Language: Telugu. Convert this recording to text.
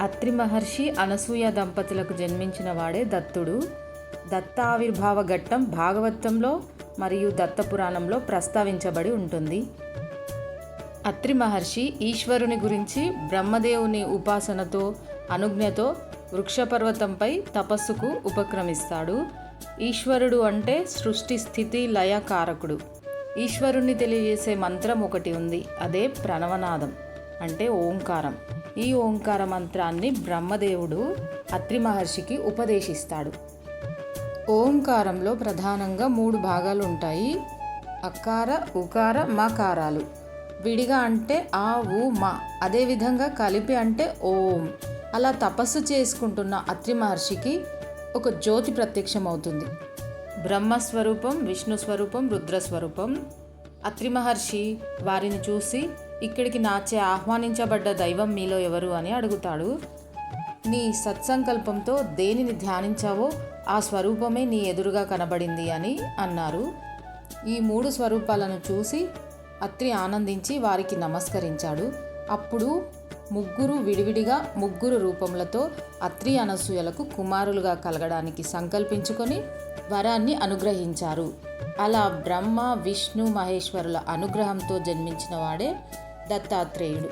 అత్రి మహర్షి అనసూయ దంపతులకు జన్మించిన వాడే దత్తుడు. దత్తావిర్భావ ఘట్టం భాగవతంలో మరియు దత్త పురాణంలో ప్రస్తావించబడి ఉంటుంది. అత్రి మహర్షి ఈశ్వరుని గురించి బ్రహ్మదేవుని ఉపాసనతో అనుజ్ఞతో వృక్షపర్వతంపై తపస్సుకు ఉపక్రమిస్తాడు. ఈశ్వరుడు అంటే సృష్టి స్థితి లయకారకుడు ఈశ్వరుణ్ణి తెలియజేసే మంత్రం ఒకటి ఉంది. అదే ప్రణవనాదం అంటే ఓంకారం. ఈ ఓంకార మంత్రాన్ని బ్రహ్మదేవుడు అత్రి మహర్షికి ఉపదేశిస్తాడు. ఓంకారంలో ప్రధానంగా మూడు భాగాలు ఉంటాయి అకార ఉకార మకారాలు. విడిగా అంటే ఆ ఊ మా. అదేవిధంగా కలిపి అంటే ఓం. అలా తపస్సు చేసుకుంటున్న అత్రి మహర్షికి ఒక జ్యోతి ప్రత్యక్షమవుతుంది. బ్రహ్మస్వరూపం విష్ణు స్వరూపం రుద్రస్వరూపం. అత్రి మహర్షి వారిని చూసి ఇక్కడికి నాచే ఆహ్వానించబడ్డ దైవం మీలో ఎవరు అని అడుగుతాడు. నీ సత్సంకల్పంతో దేనిని ధ్యానించావో ఆ స్వరూపమే నీ ఎదురుగా కనబడింది అని అన్నారు. ఈ మూడు స్వరూపాలను చూసి అత్రి ఆనందించి వారికి నమస్కరించాడు. అప్పుడు ముగ్గురు విడివిడిగా ముగ్గురు రూపములతో అత్రి అనసూయలకు కుమారులుగా కలగడానికి సంకల్పించుకొని వరాన్ని అనుగ్రహించారు. అలా బ్రహ్మ విష్ణు మహేశ్వరుల అనుగ్రహంతో జన్మించిన వాడే దత్తాత్రేయుడు